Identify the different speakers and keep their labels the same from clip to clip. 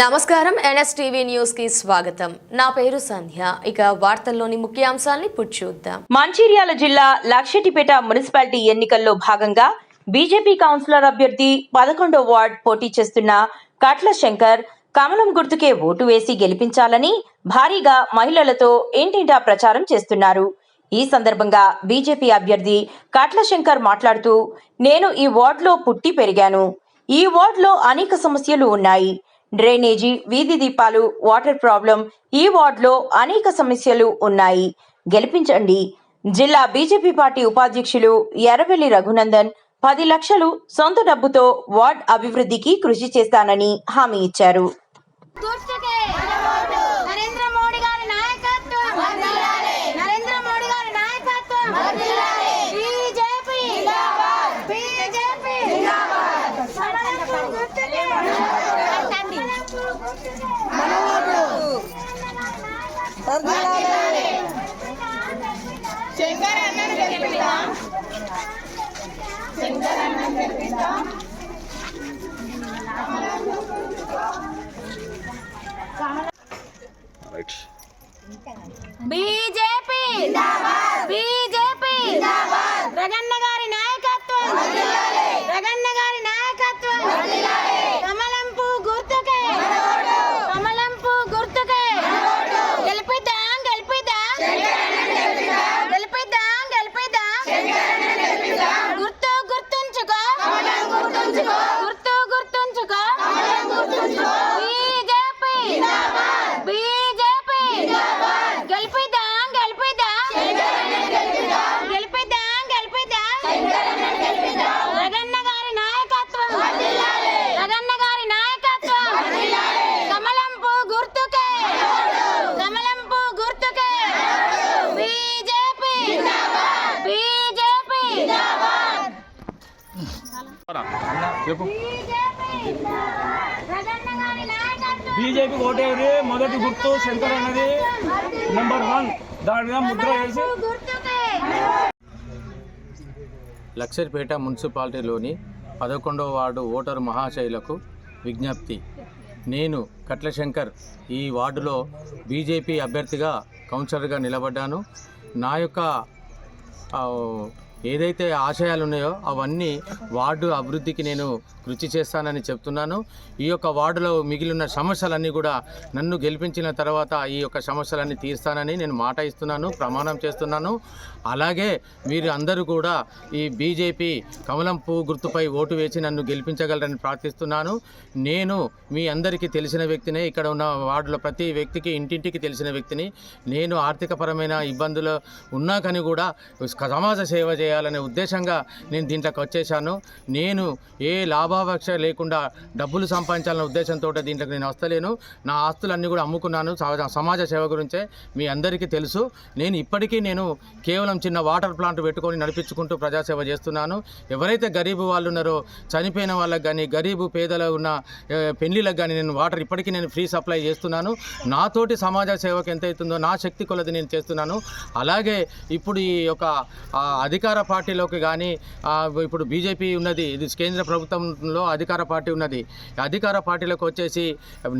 Speaker 1: నమస్కారం. ఎన్ఎస్టీవీ న్యూస్కి స్వాగతం. నా పేరు సంధ్య. ఇక వార్తల్లోని ముఖ్యాంశాల్ని చూద్దాం.
Speaker 2: మంచిర్యాల జిల్లా లక్షటిపేట మున్సిపాలిటీ ఎన్నికల్లో భాగంగా బీజేపీ కౌన్సిలర్ అభ్యర్థి పదకొండో వార్డ్ పోటీ చేస్తున్న కట్ల శంకర్ కమలం గుర్తుకే ఓటు వేసి గెలిపించాలని భారీగా మహిళలతో ఇంటింటా ప్రచారం చేస్తున్నారు. ఈ సందర్భంగా బీజేపీ అభ్యర్థి కట్ల శంకర్ మాట్లాడుతూ నేను ఈ వార్డులో పుట్టి పెరిగాను. ఈ వార్డులో అనేక సమస్యలు ఉన్నాయి. డ్రైనేజీ వీధి దీపాలు వాటర్ ప్రాబ్లం ఈ వార్డులో అనేక సమస్యలు ఉన్నాయి. గెలిపించండి. జిల్లా బీజేపీ పార్టీ ఉపాధ్యక్షులు ఎర్రవెల్లి రఘునందన్ పది లక్షలు సొంత డబ్బుతో వార్డ్ అభివృద్ధికి కృషి చేస్తానని హామీ ఇచ్చారు.
Speaker 3: శంకర్ అన్నను గెలిపిద్దాం శంకర్ అన్నను
Speaker 4: రైట్
Speaker 3: బీ
Speaker 4: చెప్పు.
Speaker 5: బీజేపీ ఓటేది మొదటి గుర్తు శంకర్ అన్నది. నెంబర్ వన్ దాని మీద ముద్ర వేసి.
Speaker 3: గుర్తుకే
Speaker 6: లక్షర్పేట మున్సిపాలిటీలోని పదకొండవ వార్డు ఓటరు మహాశైలకు విజ్ఞప్తి. నేను కట్లశంకర్ ఈ వార్డులో బీజేపీ అభ్యర్థిగా కౌన్సిలర్గా నిలబడ్డాను. నా యొక్క ఏదైతే ఆశయాలు ఉన్నాయో అవన్నీ వార్డు అభివృద్ధికి నేను కృషి చేస్తానని చెప్తున్నాను. ఈ యొక్క వార్డులో మిగిలిన సమస్యలన్నీ కూడా నన్ను గెలిపించిన తర్వాత ఈ యొక్క సమస్యలన్నీ తీరుస్తానని నేను మాట ఇస్తున్నాను ప్రమాణం చేస్తున్నాను. అలాగే మీరు అందరూ కూడా ఈ బీజేపీ కమలం పువ్వు గుర్తుపై ఓటు వేసి నన్ను గెలిపించగలరని ప్రార్థిస్తున్నాను. నేను మీ అందరికీ తెలిసిన వ్యక్తినే ఇక్కడ ఉన్న వార్డులో ప్రతి వ్యక్తికి ఇంటింటికి తెలిసిన వ్యక్తిని. నేను ఆర్థికపరమైన ఇబ్బందులు ఉన్నా కానీ కూడా సమాజ సేవ చేయాలనే ఉద్దేశంగా నేను దీంట్లోకి వచ్చేసాను నేను ఏ లాభాపేక్ష లేకుండా డబ్బులు సంపాదించాలనే ఉద్దేశంతో దీంట్లోకి నేను వస్తలేను. నా ఆస్తులన్నీ కూడా అమ్ముకున్నాను. సమాజ- సమాజ సేవ గురించే మీ అందరికీ తెలుసు. నేను ఇప్పటికీ నేను కేవలం చిన్న వాటర్ ప్లాంట్ పెట్టుకొని నడిపించుకుంటూ ప్రజాసేవ చేస్తున్నాను. ఎవరైతే గరీబు వాళ్ళు ఉన్నారో చనిపోయిన వాళ్ళకి కానీ గరీబు పేదలు ఉన్న పెళ్ళిలకు కానీ నేను వాటర్ ఇప్పటికీ నేను ఫ్రీ సప్లై చేస్తున్నాను. నాతోటి సమాజ సేవకు ఎంత అవుతుందో నా శక్తి కొలది నేను చేస్తున్నాను. అలాగే ఇప్పుడు ఈ యొక్క అధికార పార్టీలోకి కానీ ఇప్పుడు బీజేపీ ఉన్నది ఇది కేంద్ర ప్రభుత్వంలో అధికార పార్టీ ఉన్నది. అధికార పార్టీలకు వచ్చేసి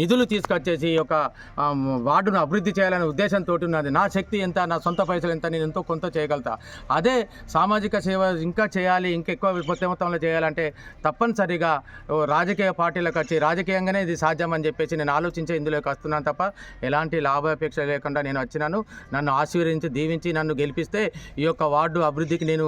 Speaker 6: నిధులు తీసుకొచ్చేసి ఈ యొక్క వార్డును అభివృద్ధి చేయాలనే ఉద్దేశంతో ఉన్నది. నా శక్తి ఎంత నా సొంత పైసలు ఎంత నేను ఎంతో కొంత చేయగలుగుతా. అదే సామాజిక సేవ ఇంకా చేయాలి ఇంకెక్కువ పెద్ద మొత్తంలో చేయాలంటే తప్పనిసరిగా రాజకీయ పార్టీలకు వచ్చి రాజకీయంగానే ఇది సాధ్యం అని చెప్పేసి నేను ఆలోచించే ఇందులోకి వస్తున్నాను తప్ప ఎలాంటి లాభాపేక్ష లేకుండా నేను వచ్చినాను. నన్ను ఆశీర్వదించి దీవించి నన్ను గెలిపిస్తే ఈ యొక్క వార్డు అభివృద్ధికి నేను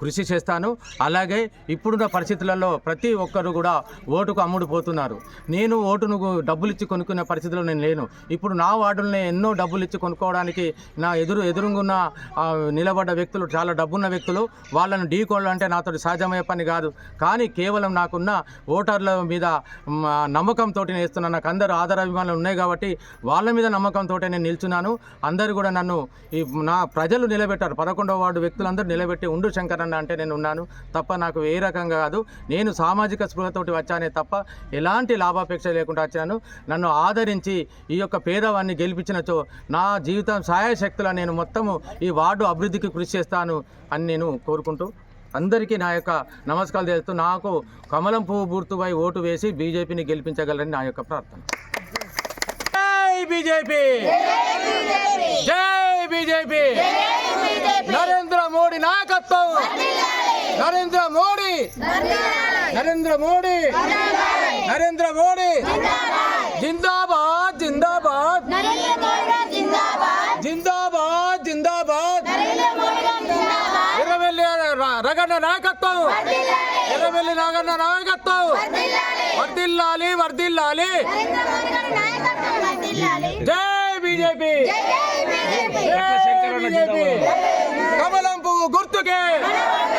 Speaker 6: కృషి చేస్తాను. అలాగే ఇప్పుడున్న పరిస్థితులలో ప్రతి ఒక్కరు కూడా ఓటుకు అమ్ముడుపోతున్నారు నేను ఓటును డబ్బులు ఇచ్చి కొనుక్కునే పరిస్థితిలో నేను లేను. ఇప్పుడు నా వార్డుల్ని ఎన్నో డబ్బులు ఇచ్చి కొనుక్కోవడానికి నా ఎదురు ఎదురుగున్న నిలబడ్డ వ్యక్తులు చాలా డబ్బున్న వ్యక్తులు వాళ్ళను అంటే నాతో సహజమయ్యే పని కాదు. కానీ కేవలం నాకున్న ఓటర్ల మీద నమ్మకంతో నేను నాకు అందరూ ఆధారాభిమానాలు ఉన్నాయి కాబట్టి వాళ్ళ మీద నమ్మకంతో నేను నిల్చున్నాను. అందరూ కూడా నన్ను ఈ నా ప్రజలు నిలబెట్టారు. పదకొండవ వార్డు వ్యక్తులందరూ నిలబెట్టి ఉండు శంకరన్న అంటే నేను ఉన్నాను. తప్ప నాకు ఏ రకంగా కాదు. నేను సామాజిక స్పృహతోటి వచ్చానే తప్ప ఎలాంటి లాభాపేక్ష లేకుండా వచ్చాను. నన్ను ఆదరించి ఈ యొక్క పేదవాన్ని గెలిపించినచో నా జీవితం సహాయశక్తుల నేను మొత్తము ఈ వార్డు అభివృద్ధికి కృషి చేస్తాను అని నేను కోరుకుంటూ అందరికీ నా యొక్క నమస్కారాలు చేస్తూ నాకు కమలం పువ్వు గుర్తుపై ఓటు వేసి బీజేపీని గెలిపించగలరని నా యొక్క ప్రార్థన. జై బీజేపీ! జై నరేంద్ర మోడీ నరేంద్ర మోడీ నరేంద్ర మోడీ జిందాబాద్ జిందాబాద్ జిందాబాద్ జిందాబాద్ ఎర్రవెల్లి ర- రగన్న నాయకత్వం ఎర్రవెల్లి నాగన్న నాయకత్వం వర్దిల్లాలి వర్దిల్లాలి జై బీజేపీ జై బీజేపీ కమలం పువ్వు గుర్తుకే కమలం పువ్వు గుర్తుకే